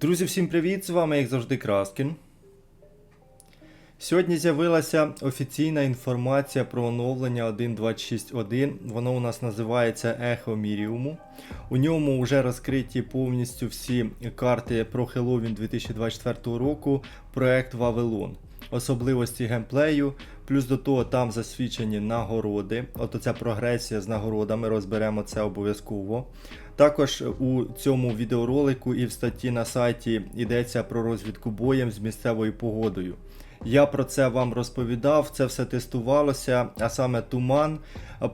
Друзі, всім привіт! З вами, як завжди, Краскін. Сьогодні з'явилася офіційна інформація про оновлення 1.26.1. Воно у нас називається Ехо Міріуму. У ньому вже розкриті повністю всі карти про Хеллоуін 2024 року, проект Вавилон. Особливості геймплею, плюс до того там засвідчені нагороди. От оця прогресія з нагородами, розберемо це обов'язково. Також у цьому відеоролику і в статті на сайті йдеться про розвідку боєм з місцевою погодою. Я про це вам розповідав, це все тестувалося, а саме туман,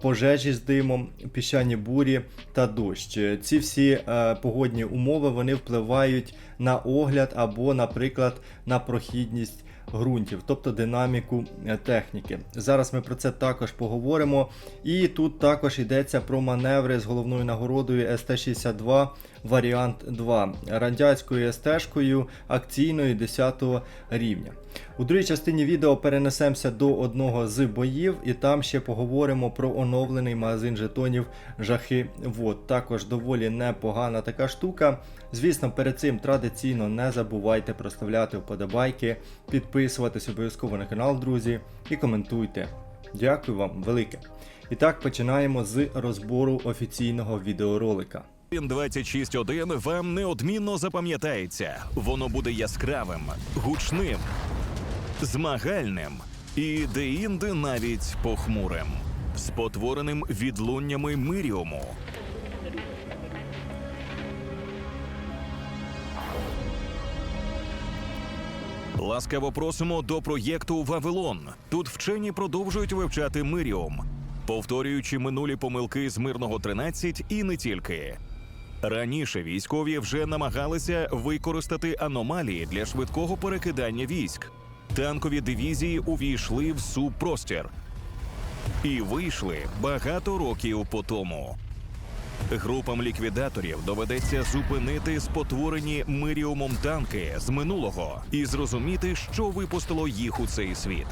пожежі з димом, піщані бурі та дощ. Ці всі е, погодні умови вони впливають на огляд або, наприклад, на прохідність ґрунтів, тобто динаміку е, техніки. Зараз ми про це також поговоримо. І тут також йдеться про маневри з головною нагородою СТ-62 варіант 2 радянською СТ-шкою акційною 10 рівня. У другій частині відео перенесемося до одного з боїв, і там ще поговоримо про оновлений магазин жетонів жахи вод. Також доволі непогана така штука. Звісно, перед цим традиційно не забувайте проставляти вподобайки, підписуватись обов'язково на канал, друзі, і коментуйте. Дякую вам велике. І так починаємо з розбору офіційного відеоролика. 26.1 вам неодмінно запам'ятається. Воно буде яскравим, гучним, змагальним і деінде навіть похмурим, спотвореним відлуннями Миріуму. Ласкаво просимо до проєкту Вавилон. Тут вчені продовжують вивчати Миріум, повторюючи минулі помилки з мирного 13 і не тільки. Раніше військові вже намагалися використати аномалії для швидкого перекидання військ. Танкові дивізії увійшли в субпростір і вийшли багато років по тому. Групам ліквідаторів доведеться зупинити спотворені миріумом танки з минулого і зрозуміти, що випустило їх у цей світ.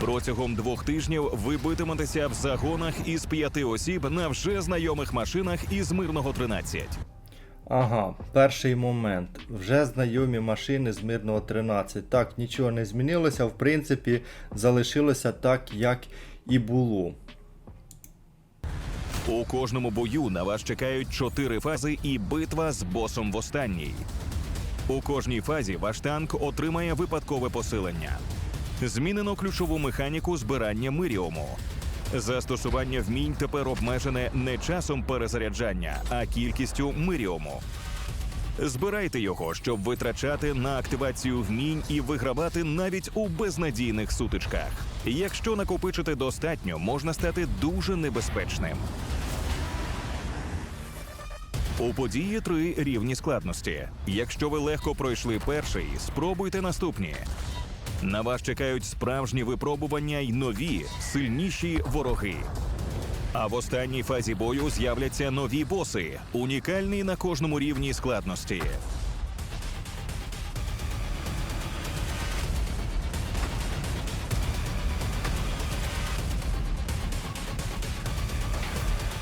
Протягом двох тижнів ви битиметеся в загонах із п'яти осіб на вже знайомих машинах із мирного 13. Ага, перший момент. Вже знайомі машини з мирного 13. Так, нічого не змінилося, в принципі, залишилося так, як і було. У кожному бою на вас чекають чотири фази і битва з босом в останній. У кожній фазі ваш танк отримає випадкове посилення. Змінено ключову механіку збирання миріуму. Застосування вмінь тепер обмежене не часом перезаряджання, а кількістю миріуму. Збирайте його, щоб витрачати на активацію вмінь і вигравати навіть у безнадійних сутичках. Якщо накопичити достатньо, можна стати дуже небезпечним. У події три рівні складності. Якщо ви легко пройшли перший, спробуйте наступні. На вас чекають справжні випробування й нові, сильніші вороги. А в останній фазі бою з'являться нові боси, унікальні на кожному рівні складності.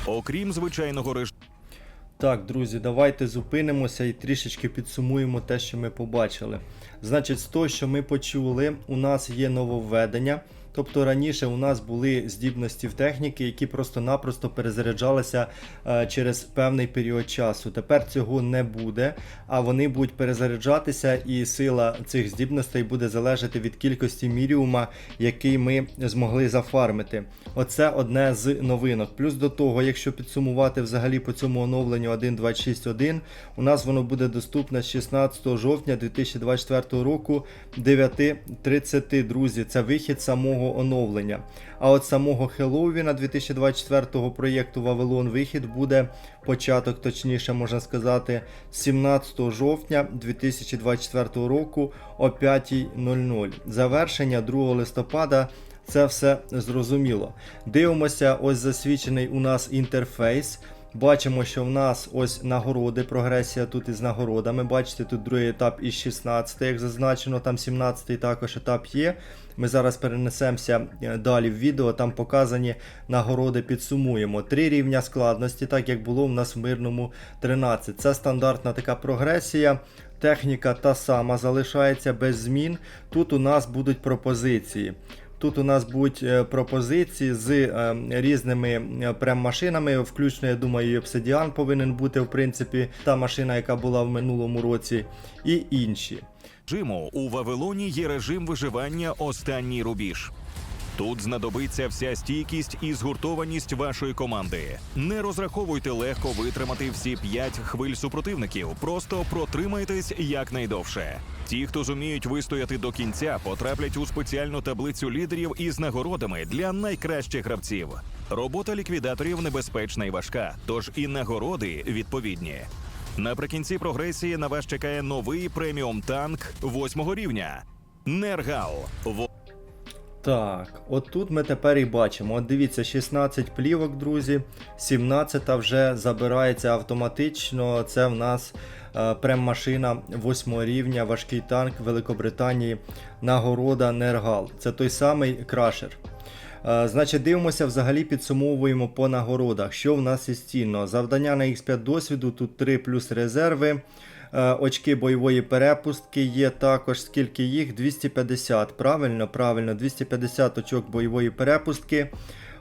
Окрім звичайного режиму. Так, друзі, давайте зупинимося і трішечки підсумуємо те, що ми побачили. Значить, з того, що ми почули, у нас є нововведення. Тобто раніше у нас були здібності в техніки, які просто-напросто перезаряджалися е, через певний період часу. Тепер цього не буде, а вони будуть перезаряджатися, і сила цих здібностей буде залежати від кількості міріума, який ми змогли зафармити. Оце одне з новинок. Плюс до того, якщо підсумувати взагалі по цьому оновленню 1.26.1, у нас воно буде доступне з 16 жовтня 2024 року 9.30, друзі. Це вихід самого оновлення. А от самого Хеллоуіна 2024 проєкту Вавилон вихід буде початок, точніше можна сказати, 17 жовтня 2024 року о 5.00. Завершення 2 листопада. Це все зрозуміло. Дивимося, ось засвідчений у нас інтерфейс. Бачимо, що в нас ось нагороди, прогресія тут із нагородами. Бачите, тут другий етап із 16, як зазначено, там 17 також етап є. Ми зараз перенесемося е, далі в відео, там показані нагороди, підсумуємо. Три рівня складності, так як було в нас в мирному 13. Це стандартна така прогресія. Техніка та сама залишається без змін. Тут у нас будуть пропозиції. Тут у нас будуть е, пропозиції з е, різними е, прем-машинами, включно, я думаю, і Obsidian повинен бути, в принципі, та машина, яка була в минулому році, і інші. Жиму у Вавилоні є режим виживання останній рубіж. Тут знадобиться вся стійкість і згуртованість вашої команди. Не розраховуйте легко витримати всі п'ять хвиль супротивників. Просто протримайтесь якнайдовше. Ті, хто зуміють вистояти до кінця, потраплять у спеціальну таблицю лідерів із нагородами для найкращих гравців. Робота ліквідаторів небезпечна і важка, тож і нагороди відповідні. Наприкінці прогресії на вас чекає новий преміум танк восьмого рівня. Нергал. Так, от тут ми тепер і бачимо. От дивіться, 16 плівок, друзі. 17 вже забирається автоматично. Це в нас е, прем-машина 8 рівня, важкий танк Великобританії. Нагорода Нергал. Це той самий крашер. Е, Значить, дивимося, взагалі підсумовуємо по нагородах. Що в нас із цінного? Завдання на X5 досвіду, тут 3 плюс резерви. Е, Очки бойової перепустки є також. Скільки їх? 250. Правильно, правильно, 250 очок бойової перепустки.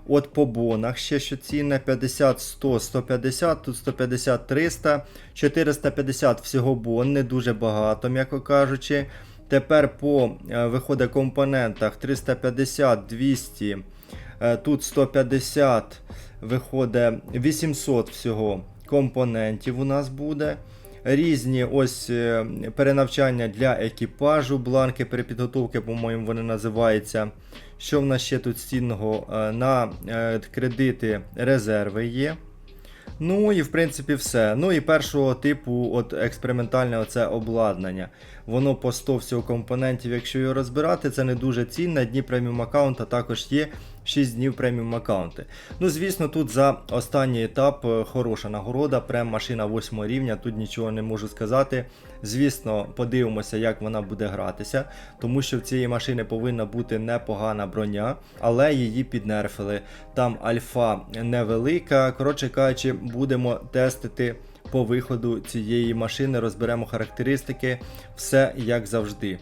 От по бонах ще що цінне 50, 100, 150, тут 150, 300, 450 всього бон, не дуже багато, м'яко кажучи. Тепер по е, виходить компонентах 350, 200, е, тут 150, виходить 800 всього компонентів у нас буде. Різні ось е, перенавчання для екіпажу, бланки перепідготовки, по-моєму, вони називаються. Що в нас ще тут цінного? Е, На е, кредити резерви є. Ну і в принципі все. Ну і першого типу от експериментальне оце обладнання. Воно по 100 всього компонентів, якщо його розбирати, це не дуже цінно. Дні преміум аккаунта також є 6 днів преміум аккаунти. Ну, звісно, тут за останній етап е, хороша нагорода, прем машина 8 рівня, тут нічого не можу сказати. Звісно, подивимося, як вона буде гратися, тому що в цієї машини повинна бути непогана броня, але її піднерфили. Там альфа невелика. Коротше кажучи, будемо тестити по виходу цієї машини, розберемо характеристики, все як завжди.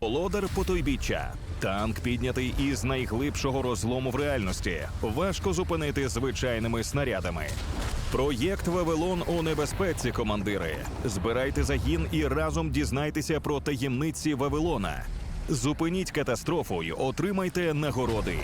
Володар потойбіччя. Танк піднятий із найглибшого розлому в реальності. Важко зупинити звичайними снарядами. Проєкт Вавилон у небезпеці, командири. Збирайте загін і разом дізнайтеся про таємниці Вавилона. Зупиніть катастрофу й отримайте нагороди.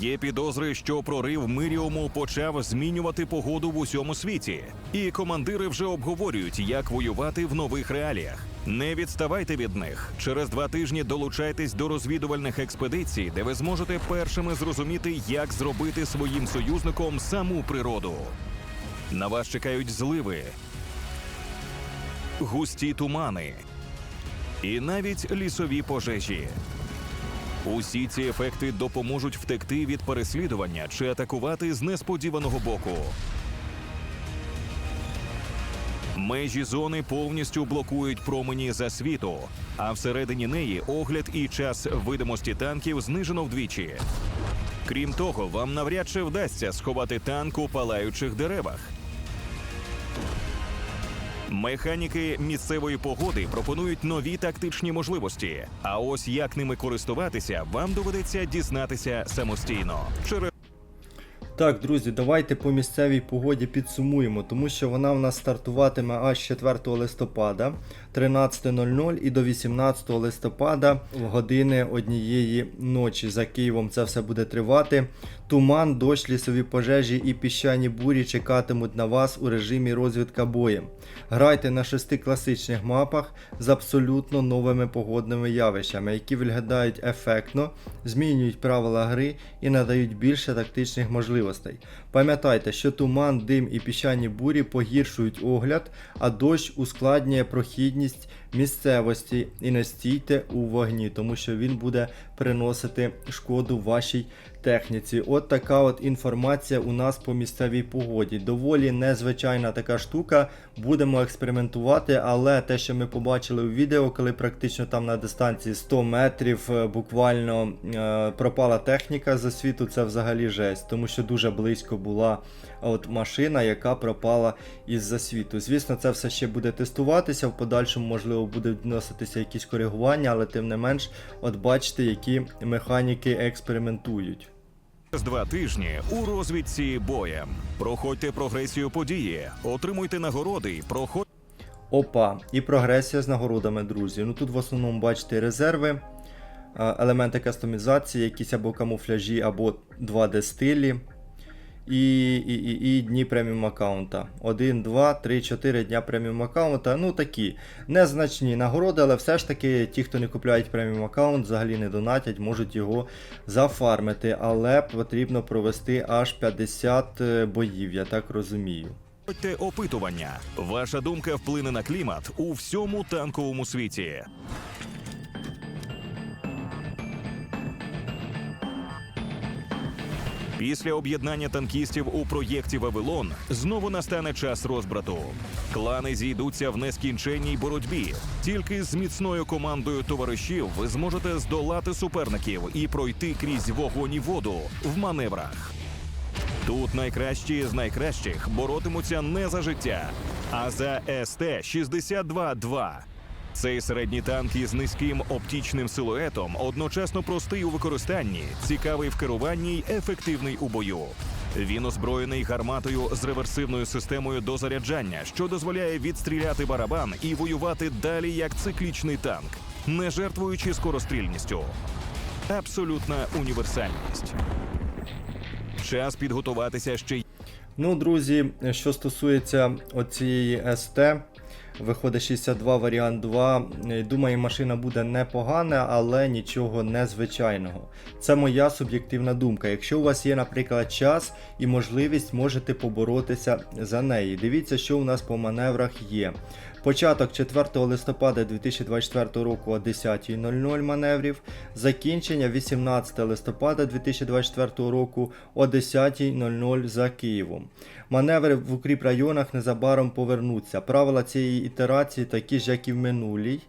Є підозри, що прорив Миріуму почав змінювати погоду в усьому світі, і командири вже обговорюють, як воювати в нових реаліях. Не відставайте від них. Через два тижні долучайтесь до розвідувальних експедицій, де ви зможете першими зрозуміти, як зробити своїм союзником саму природу. На вас чекають зливи, густі тумани і навіть лісові пожежі. Усі ці ефекти допоможуть втекти від переслідування чи атакувати з несподіваного боку. Межі зони повністю блокують промені за світу, а всередині неї огляд і час видимості танків знижено вдвічі. Крім того, вам навряд чи вдасться сховати танк у палаючих деревах. Механіки місцевої погоди пропонують нові тактичні можливості. А ось як ними користуватися, вам доведеться дізнатися самостійно. Через Так, друзі, давайте по місцевій погоді підсумуємо, тому що вона в нас стартуватиме аж 4 листопада 13.00 і до 18 листопада в години однієї ночі. За Києвом це все буде тривати. Туман, дощ, лісові пожежі і піщані бурі чекатимуть на вас у режимі розвідка боєм. Грайте на шести класичних мапах з абсолютно новими погодними явищами, які виглядають ефектно, змінюють правила гри і надають більше тактичних можливостей. Пам'ятайте, що туман, дим і піщані бурі погіршують огляд, а дощ ускладнює прохідність місцевості і не стійте у вогні, тому що він буде приносити шкоду вашій техніці. От така от інформація у нас по місцевій погоді. Доволі незвичайна така штука. Будемо експериментувати, але те, що ми побачили у відео, коли практично там на дистанції 100 метрів е, буквально е, пропала техніка за світу, це взагалі жесть, тому що дуже близько була от машина, яка пропала із-за світу. Звісно, це все ще буде тестуватися. В подальшому, можливо, буде вноситися якісь коригування, але тим не менш, от бачите, які механіки експериментують. З два тижні у розвідці боєм. Проходьте прогресію події, отримуйте нагороди, проходьте. Опа, і прогресія з нагородами, друзі. Ну тут в основному бачите резерви, е, елементи кастомізації, якісь або камуфляжі, або 2D стилі. І, і, і, і дні преміум аккаунта. 1, 2, 3, 4 дня преміум аккаунта. Ну такі незначні нагороди, але все ж таки ті, хто не купляють преміум аккаунт, взагалі не донатять, можуть його зафармити. Але потрібно провести аж 50 е, боїв, я так розумію. Проходьте опитування. Ваша думка вплине на клімат у всьому танковому світі. Після об'єднання танкістів у проєкті Вавилон знову настане час розбрату. Клани зійдуться в нескінченній боротьбі. Тільки з міцною командою товаришів ви зможете здолати суперників і пройти крізь вогонь і воду в маневрах. Тут найкращі з найкращих боротимуться не за життя, а за СТ-62-2. Цей середній танк із низьким оптічним силуетом одночасно простий у використанні, цікавий в керуванні й ефективний у бою. Він озброєний гарматою з реверсивною системою дозаряджання, що дозволяє відстріляти барабан і воювати далі як циклічний танк, не жертвуючи скорострільністю. Абсолютна універсальність. Час підготуватися ще й Ну, друзі, що стосується оцієї СТ, виходить 62 варіант 2. Е, Думаю, машина буде непогана, але нічого незвичайного. Це моя суб'єктивна думка. Якщо у вас є, наприклад, час і можливість, можете поборотися за неї. Дивіться, що у нас по маневрах є. Початок 4 листопада 2024 року о 10.00 маневрів, закінчення 18 листопада 2024 року о 10.00 за Києвом. Маневри в укріп районах незабаром повернуться. Правила цієї ітерації такі ж, як і в минулій.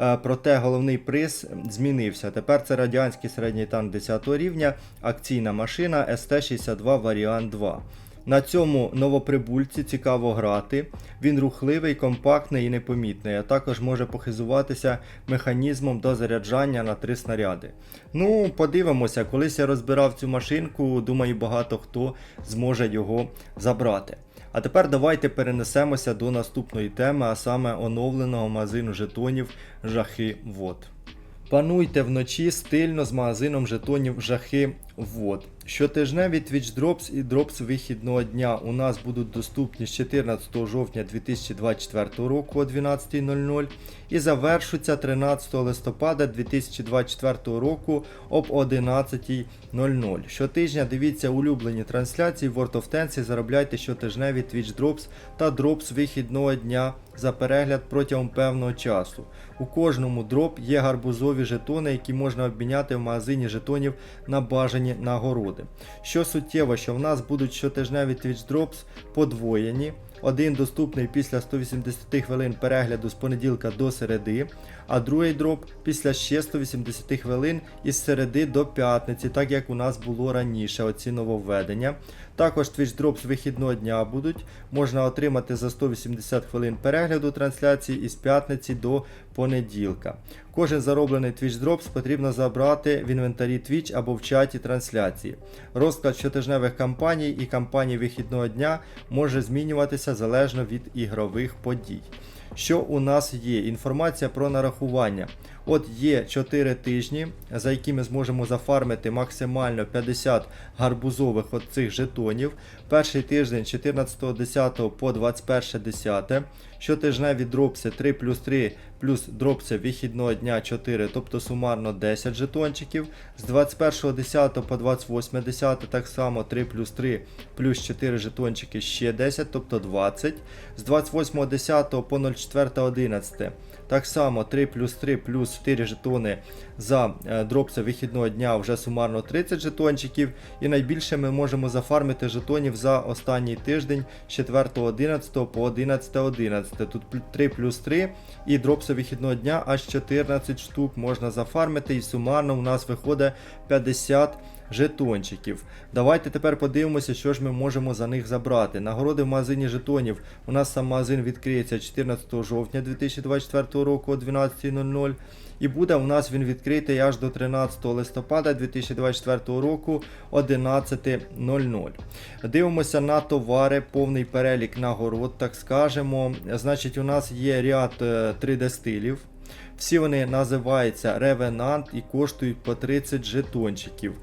Е, Проте головний приз змінився. Тепер це радянський середній танк 10 рівня, акційна машина СТ-62 варіант 2. На цьому новоприбульці цікаво грати. Він рухливий, компактний і непомітний, а також може похизуватися механізмом до заряджання на три снаряди. Ну, подивимося, колись я розбирав цю машинку, думаю, багато хто зможе його забрати. А тепер давайте перенесемося до наступної теми, а саме оновленого магазину жетонів Жахи Вод. Пануйте вночі стильно з магазином жетонів Жахи Вод. Щотижневі Twitch Drops і Drops вихідного дня у нас будуть доступні з 14 жовтня 2024 року о 12.00 і завершуться 13 листопада 2024 року об 11.00. Щотижня дивіться улюблені трансляції World of Tanks і заробляйте щотижневі Twitch Drops та Drops вихідного дня за перегляд протягом певного часу. У кожному дроп є гарбузові жетони, які можна обміняти в магазині жетонів на бажані нагороди. Що суттєво, що в нас будуть щотижневі Twitch Drops подвоєні. Один доступний після 180 хвилин перегляду з понеділка до середи, а другий дроп після ще 180 хвилин із середи до п'ятниці, так як у нас було раніше оці нововведення. Також Twitch Drops вихідного дня будуть. Можна отримати за 180 хвилин перегляду трансляції із п'ятниці до понеділка. Кожен зароблений Twitch Drops потрібно забрати в інвентарі Twitch або в чаті трансляції. Розклад щотижневих кампаній і кампаній вихідного дня може змінюватися залежно від ігрових подій. Що у нас є? Інформація про нарахування. От є 4 тижні, за які ми зможемо зафармити максимально 50 гарбузових от цих жетонів. Перший тиждень 14.10 по 21.10. Щотижневі дропси 3 плюс 3 плюс дропси вихідного дня 4, тобто сумарно 10 жетончиків. З 21.10 по 28.10 так само 3 плюс 3 плюс 4 жетончики ще 10, тобто 20. З 28.10 по 04.11 Так само 3 плюс 3 плюс 4 жетони за е, дропса вихідного дня вже сумарно 30 жетончиків. І найбільше ми можемо зафармити жетонів за останній тиждень з 4.11 по 11.11. Тут 3 плюс 3 і дропса вихідного дня аж 14 штук можна зафармити. І сумарно у нас виходить 50 жетончиків. Давайте тепер подивимося, що ж ми можемо за них забрати. Нагороди в магазині жетонів. У нас сам магазин відкриється 14 жовтня 2024 року о 12.00. І буде у нас він відкритий аж до 13 листопада 2024 року 11.00. Дивимося на товари, повний перелік нагород, так скажемо. Значить, у нас є ряд 3D стилів. Всі вони називаються Revenant і коштують по 30 жетончиків.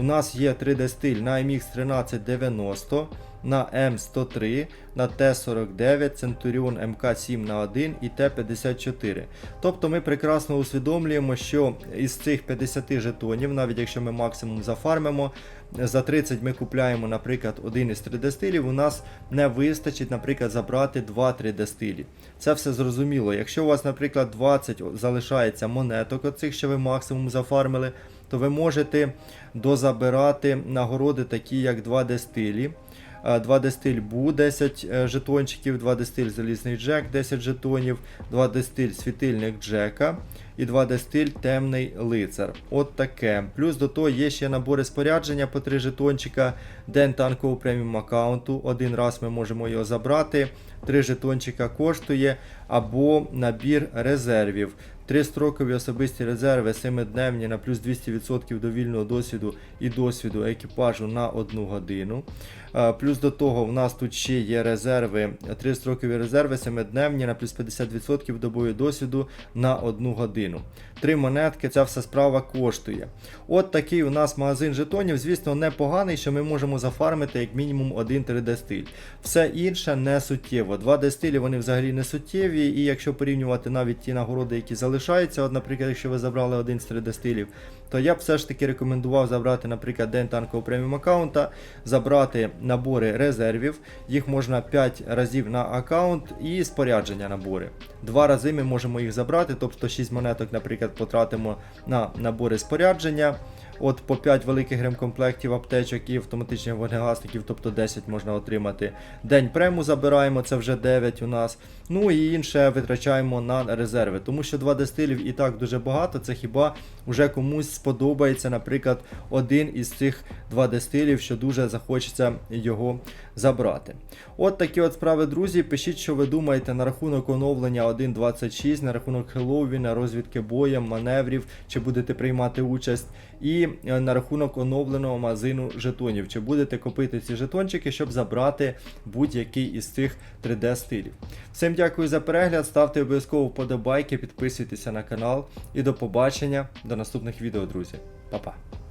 У нас є 3D стиль на MX 1390, на M103, на T49, Centurion MK7 на 1 і T54. Тобто ми прекрасно усвідомлюємо, що із цих 50 жетонів, навіть якщо ми максимум зафармимо, за 30 ми купляємо, наприклад, один із 3D стилів, у нас не вистачить, наприклад, забрати 2 3D стилі. Це все зрозуміло. Якщо у вас, наприклад, 20 залишається монеток, оцих, що ви максимум зафармили, то ви можете дозабирати нагороди, такі як 2D стилі. Е, 2D стиль Бу 10 е, жетончиків, 2D стиль Залізний Джек 10 жетонів, 2D стиль Світильник Джека і 2D стиль Темний Лицар. От таке. Плюс до того є ще набори спорядження по 3 жетончика, День танкового преміум аккаунту. Один раз ми можемо його забрати. 3 жетончика коштує, або набір резервів. Три строкові особисті резерви 7-дневні на плюс 200% до вільного досвіду і досвіду екіпажу на 1 годину. Е, Плюс до того в нас тут ще є резерви, 3 строкові резерви 7-дневні на плюс 50% добового досвіду на 1 годину. Три монетки, ця вся справа коштує. От такий у нас магазин жетонів, звісно, непоганий, що ми можемо зафармити як мінімум один 3D стиль. Все інше не суттєво. 2D стилі вони взагалі не суттєві, і якщо порівнювати навіть ті нагороди, які залишаються, от, наприклад, якщо ви забрали один з 3D стилів, то я б все ж таки рекомендував забрати, наприклад, день танкового преміум аккаунта, забрати набори резервів, їх можна 5 разів на аккаунт і спорядження набори. Два рази ми можемо їх забрати, тобто 6 монеток, наприклад, потратимо на набори спорядження. От по 5 великих ремкомплектів аптечок і автоматичних вогнегасників, тобто 10 можна отримати. День прему забираємо, це вже 9 у нас. Ну і інше витрачаємо на резерви. Тому що 2D стилів і так дуже багато. Це хіба вже комусь сподобається, наприклад, один із цих 2D стилів, що дуже захочеться його забрати. От такі от справи, друзі. Пишіть, що ви думаєте на рахунок оновлення 1.26, на рахунок Хеллоуіна, розвідки боєм, маневрів, чи будете приймати участь. І е, на рахунок оновленого магазину жетонів. Чи будете купити ці жетончики, щоб забрати будь-який із цих 3D стилів. Всім дякую за перегляд, ставте обов'язково вподобайки, підписуйтеся на канал і до побачення до наступних відео, друзі. Па-па.